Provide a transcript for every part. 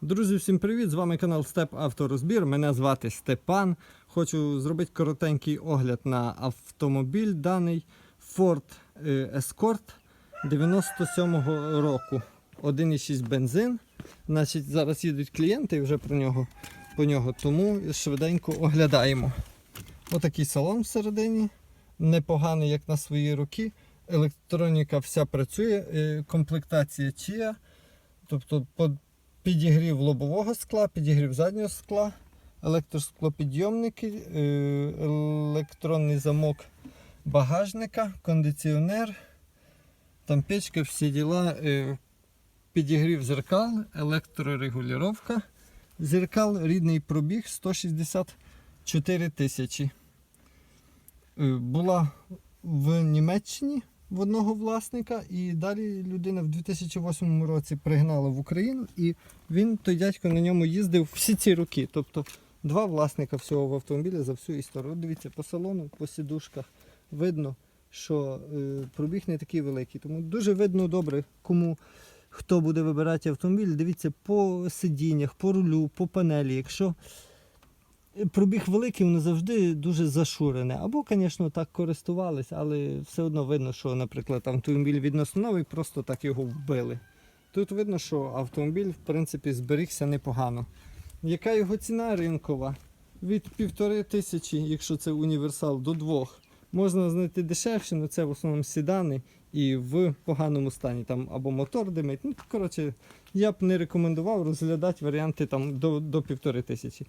Друзі, всім привіт! З вами канал Степ Авторозбір. Мене звати Степан. Хочу зробити коротенький огляд на автомобіль даний Ford е, Escort 97-го року. 1,6 бензин. Значить, зараз їдуть клієнти вже про нього, по нього, тому швиденько оглядаємо. Отакий салон всередині. Непоганий, як на свої роки. Електроніка вся працює, е, комплектація Chia. Тобто підігрів лобового скла, підігрів заднього скла, електросклопідйомники, е, електронний замок багажника, кондиціонер, там печка, всі діла, е, підігрів зеркал, електрорегулювання зеркал, рідний пробіг 164 тисячі. Е, Була в Німеччині в одного власника, і далі людина в 2008 році пригнала в Україну, і він, той дядько, на ньому їздив всі ці роки. Тобто два власника всього в автомобілі за всю історію. Дивіться, по салону, по сідушках видно, що е, пробіг не такий великий. Тому дуже видно добре, кому хто буде вибирати автомобіль. Дивіться по сидіннях, по рулю, по панелі. Якщо пробіг великий, воно завжди дуже зашурене. Або, звісно, так користувалися, але все одно видно, що, наприклад, автомобіль відносно новий, просто так його вбили. Тут видно, що автомобіль, в принципі, зберігся непогано. Яка його ціна ринкова? Від півтори тисячі, якщо це універсал, до двох. Можна знайти дешевше, але це в основному седани і в поганому стані. Там або мотор димить. Ну, коротше, я б не рекомендував розглядати варіанти там до, до півтори тисячі.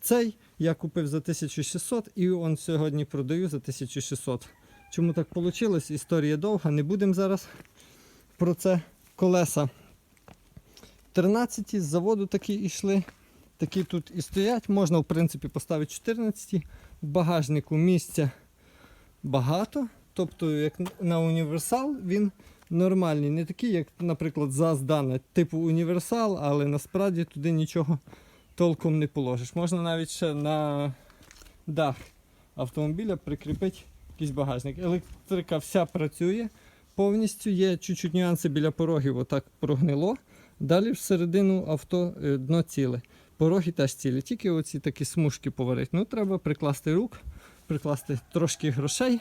Цей я купив за 1600 і он сьогодні продаю за 1600. Чому так вийшло? Історія довга, не будемо зараз про це. Колеса 13 з заводу такі йшли. Такі тут і стоять. Можна, в принципі, поставити 14. В багажнику місця багато. Тобто, як на універсал, він нормальний. Не такий, як, наприклад, ЗАЗ дане, типу універсал, але насправді туди нічого толком не положиш. Можна навіть ще на дах автомобіля прикріпити якийсь багажник. Електрика вся працює повністю. Є чуть-чуть нюанси біля порогів, отак прогнило. Далі всередину авто е, дно ціле. Пороги теж цілі, тільки оці такі смужки поварити. Ну, треба прикласти рук, прикласти трошки грошей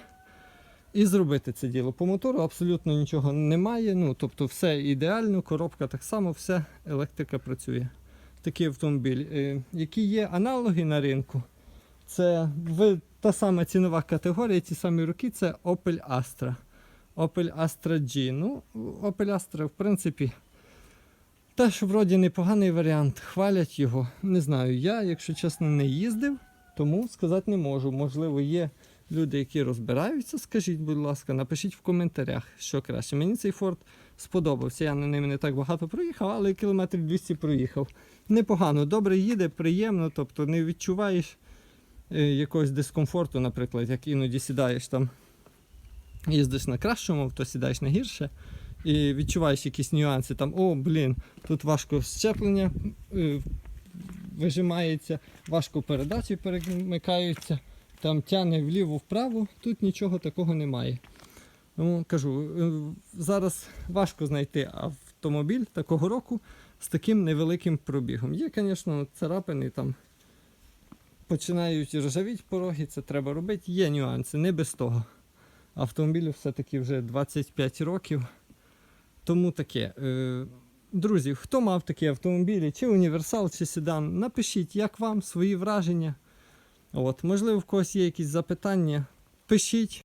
і зробити це діло. По мотору абсолютно нічого немає. Ну, тобто все ідеально, коробка так само, все, електрика працює такий автомобіль. Е, Які є аналоги на ринку? Це в, та сама цінова категорія, ті самі роки, це Opel Astra. Opel Astra G. Ну, Opel Astra, в принципі, теж вроді непоганий варіант. Хвалять його. Не знаю, я, якщо чесно, не їздив, тому сказати не можу. Можливо, є люди, які розбираються. Скажіть, будь ласка, напишіть в коментарях, що краще. Мені цей Ford сподобався. Я на ним не так багато проїхав, але кілометрів 200 проїхав. Непогано, добре їде, приємно, тобто не відчуваєш е, якогось дискомфорту, наприклад, як іноді сідаєш там, їздиш на кращому авто, сідаєш на гірше. І відчуваєш якісь нюанси, там, о, блін, тут важко щеплення е, вижимається, важко передачі перемикаються, там тяне вліво-вправо, тут нічого такого немає. Тому кажу, е, зараз важко знайти автомобіль такого року з таким невеликим пробігом. Є, звісно, царапини там починають ржавіти пороги, це треба робити. Є нюанси, не без того. Автомобілю все-таки вже 25 років. Тому таке. Е, Друзі, хто мав такі автомобілі, чи універсал, чи седан, напишіть, як вам свої враження. От, можливо, в когось є якісь запитання. Пишіть,